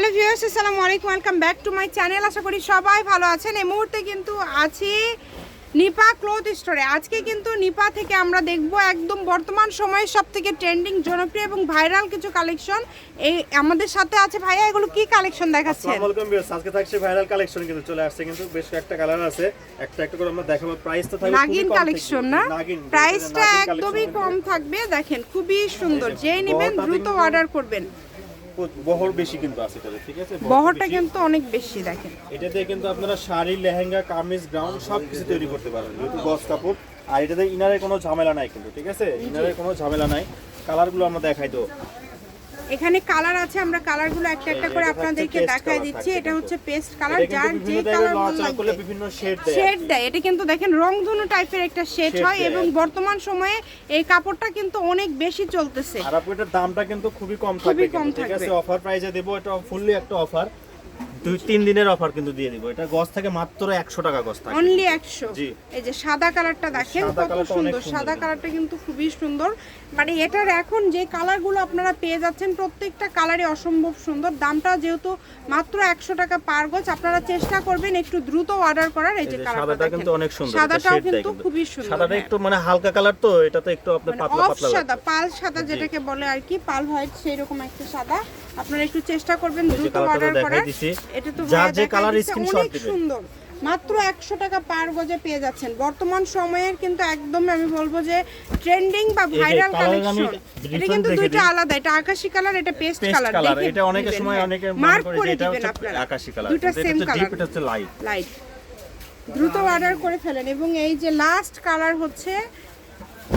Hello viewers আসসালামু আলাইকুম welcome back to my channel. আশা করি সবাই ভালো আছেন। এই মুহূর্তে কিন্তু আছি নিপা ক্লোথ স্টোরে। আজকে কিন্তু নিপা থেকে আমরা দেখব একদম বর্তমান সময়ে সব থেকে ট্রেন্ডিং জনপ্রিয় এবং ভাইরাল কিছু কালেকশন। এই আমাদের সাথে আছে ভাইয়া এগুলো কি কালেকশন দেখাচ্ছেন? আলাইকুম ভিউয়ার্স আজকে থাকছে ভাইরাল কালেকশন কিন্তু চলে আসছে কিন্তু বেশ কয়েকটা কালার আছে। একটা একটা করে আমরা দেখাবো প্রাইস তো থাকবে নাগিন কালেকশন না? প্রাইসটা একদমই কম থাকবে দেখেন খুবই সুন্দর। যেই নেবেন দ্রুত অর্ডার করবেন। বহর বেশি কিন্তু আছে এটাতে ঠিক আছে? বহরটা কিন্তু অনেক বেশি দেখেন। এটাতে কিন্তু আপনারা শাড়ি লেহেঙ্গা কামিজ গ্রাউন্ড সব কিছু তৈরি করতে পারেন যেহেতু গস কাপড়। আর এটাতে ইনারে কোনো ঝামেলা নাই কিন্তু ঠিক আছে? ইনারে কোনো ঝামেলা নাই। কালারগুলো আমরা দেখাই তো। এখানে কালার আছে আমরা কালারগুলো একটা একটা করে আপনাদেরকে দেখায় দিচ্ছি। এটা হচ্ছে পেস্ট কালার যার যে কালার ভালো বিভিন্ন শেড দেয় শেড দেয়। এটা কিন্তু দেখেন রংধনু টাইপের একটা শেড হয় এবং বর্তমান সময়ে এই কাপড়টা কিন্তু অনেক বেশি চলতেছে। আর আপু এটার দামটা কিন্তু খুবই কম থাকে থাকবে ঠিক আছে অফার প্রাইসে দেব এটা ফুললি একটা অফার দুই তিন দিনের অফার কিন্তু দিয়ে দিব। এটা গস থেকে মাত্র একশো টাকা গস থাকে। অনলি একশো? জি। এই যে সাদা কালারটা দেখেন কত সুন্দর। সাদা কালারটা কিন্তু খুবই সুন্দর। মানে এটার এখন যে কালারগুলো আপনারা পেয়ে যাচ্ছেন প্রত্যেকটা কালারই অসম্ভব সুন্দর। দামটা যেহেতু মাত্র একশো টাকা পার গজ আপনারা চেষ্টা করবেন একটু দ্রুত অর্ডার করার। এই যে কালারটা সাদাটা কিন্তু অনেক সুন্দর। সাদাটাও কিন্তু খুবই সুন্দর সাদাটা হ্যাঁ। একটু মানে হালকা কালার তো এটা তো একটু আপনার মানে পাতলা পাতলা সাদা পাল সাদা যেটাকে বলে আর কি পাল হোয়াইট সেই রকম একটা সাদা। আপনারা একটু চেষ্টা করবেন দ্রুত অর্ডার করার। এটা তো যার যে কালার স্ক্রিনশট অনেক দিবেন। সুন্দর। মাত্র একশো টাকা পার গজে পেয়ে যাচ্ছেন। বর্তমান সময়ের কিন্তু একদম আমি বলব যে ট্রেন্ডিং বা ভাইরাল কালেকশন এটা কিন্তু দুইটা আলাদা। এটা আকাশি কালার এটা পেস্ট কালার কালার এটা অনেকের সময় অনেকে মনে মার্ক করে দিবেন আপনারা। আকাশি কালার এটা সেম কালার এটা হচ্ছে লাইট লাইট দ্রুত অর্ডার করে ফেলেন। এবং এই যে লাস্ট কালার হচ্ছে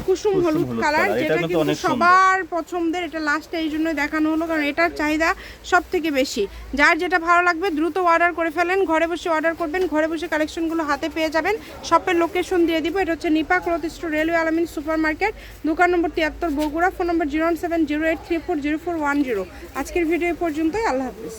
কুসুম হলুদ কালার যেটা কিন্তু। সবার পছন্দের এটা লাস্টে এই জন্য দেখানো হলো কারণ এটার চাহিদা সব থেকে বেশি। যার যেটা ভালো লাগবে দ্রুত অর্ডার করে ফেলেন ঘরে বসে অর্ডার করবেন ঘরে বসে কালেকশনগুলো হাতে পেয়ে যাবেন। শপের লোকেশন দিয়ে দিব এটা হচ্ছে Nipa cloth store railway Alamin super market দোকান নম্বর তিয়াত্তর Bogura phone number zero seven zero eight three four zero four one zero. আজকের ভিডিও পর্যন্তই আল্লাহ হাফিজ।